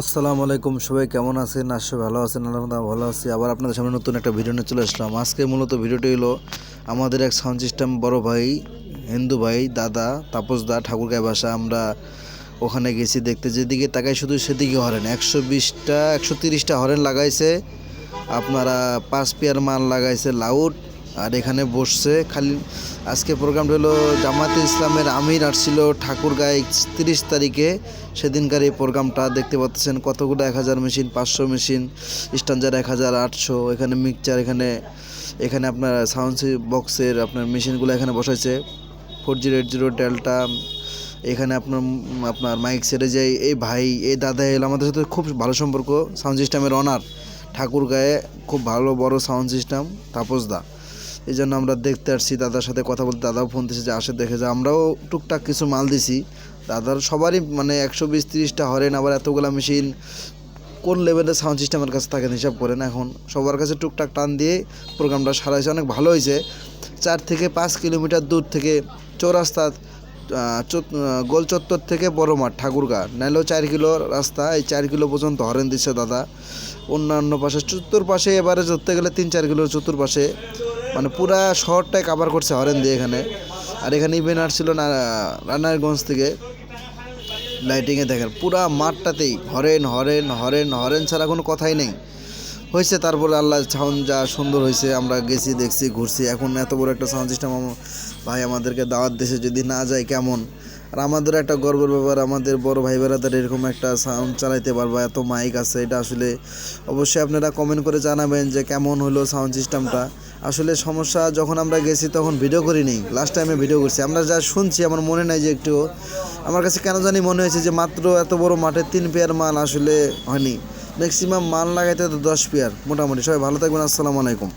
আসসালামু আলাইকুম, সবাই কেমন আছেন? আশা ভালো আছেন, আলহামদুলিল্লাহ ভালো আছি। আবার আপনাদের সামনে নতুন একটা ভিডিও নিয়ে চলে আসলাম। আজকে মূলত ভিডিওটি হলো আমাদের এক সাউন্ড সিস্টেম বড় ভাই, হিন্দু ভাই, দাদা, তাপস দা ঠাকুরগাঁয় বাসা। আমরা ওখানে গেছি দেখতে, যেদিকে তাকাই শুধু সেদিকে হরেন। একশো বিশটা, একশো তিরিশটা হরেন লাগাইছে। আপনারা পাঁচ পেয়ার মাল লাগাইছে, লাউড। আর এখানে বসছে খালি আজকে প্রোগ্রামটা হলো জামাতে ইসলামের আমির আসছিল ঠাকুরগাঁয় তিরিশ তারিখে। সেদিনকার এই প্রোগ্রামটা দেখতে পাচ্ছেন কতগুলো এক হাজার মেশিন, পাঁচশো মেশিন, স্ট্যান্ডার এক হাজার আটশো, এখানে মিক্সচার, এখানে এখানে আপনার সাউন্ড বক্সের আপনার মেশিনগুলো এখানে বসাইছে। Four zero eight zero delta, এখানে আপনার আপনার মাইক সেরে যায় এই ভাই, এই দাদা এলো, আমাদের সাথে খুব ভালো সম্পর্ক, সাউন্ড সিস্টেমের অনার। ঠাকুর ঠাকুরগাঁয়ে খুব ভালো বড় সাউন্ড সিস্টেম তাপসদা এই জন্য আমরা দেখতে আসছি, দাদার সাথে কথা বলতে। দাদাও ফোন দিয়েছে যে, আসে, দেখে যে। আমরাও টুকটাক কিছু মাল দিছি। দাদার সবারই মানে একশো বিশ, তিরিশটা হরেন, আবার এতগুলা মেশিন কোন লেভেলের সাউন্ড সিস্টেমের কাছে থাকেন হিসাব করেন এখন। সবার কাছে টুকটাক টান দিয়ে প্রোগ্রামটা সারাইছে। অনেক ভালো হয়েছে। চার থেকে পাঁচ কিলোমিটার দূর থেকে চৌরাস্তা গোল চত্বর থেকে বড় মাঠ, ঠাকুরগা। নাইলেও চার কিলো রাস্তা, এই চার কিলো পর্যন্ত হরেন দিচ্ছে দাদা। অন্যান্য পাশে চতুর্পাশে, এবারে ধরতে গেলে তিন, চার কিলোর চতুর্পাশে মানে পুরা শহরটাই কাভার করছে হরেন দিয়ে এখানে। আর এখানে ইভেন্ট আসছিল না রানারগঞ্জ থেকে লাইটিংয়ে দেখেন, পুরা মাঠটাতেই হরেন হরেন হরেন হরেন ছাড়া কোনো কথাই নেই। হয়েছে তারপরে আল্লাহ সাউন্ড যা সুন্দর হয়েছে, আমরা গেছি, দেখছি, ঘুরছি। এখন এত বড় একটা সাউন্ড সিস্টেম ভাই আমাদেরকে দাওয়াত দেশে যদি না যায় কেমন? আর আমাদের একটা গর্বের ব্যাপার, আমাদের বড় ভাই বেড়াদের এরকম একটা সাউন্ড চালাইতে পারব, এত মাইক আছে, এটা আসলে অবশ্যই আপনারা কমেন্ট করে জানাবেন যে কেমন হলো সাউন্ড সিস্টেমটা আসলে সমস্যা, যখন আমরা গেছি তখন ভিডিও করিনি লাস্ট টাইমে ভিডিও করছি। আমরা যা শুনছি, আমার মনে নাই যে একটু, আমার কাছে কেন জানি মনে হয়েছে যে মাত্র এত বড় মাঠে তিন পেয়ার মাল আসলে হয়নি। ম্যাক্সিমাম মাল লাগাইতে তো দশ পেয়ার মোটামুটি। সবাই ভালো থাকবেন, আসসালামু আলাইকুম।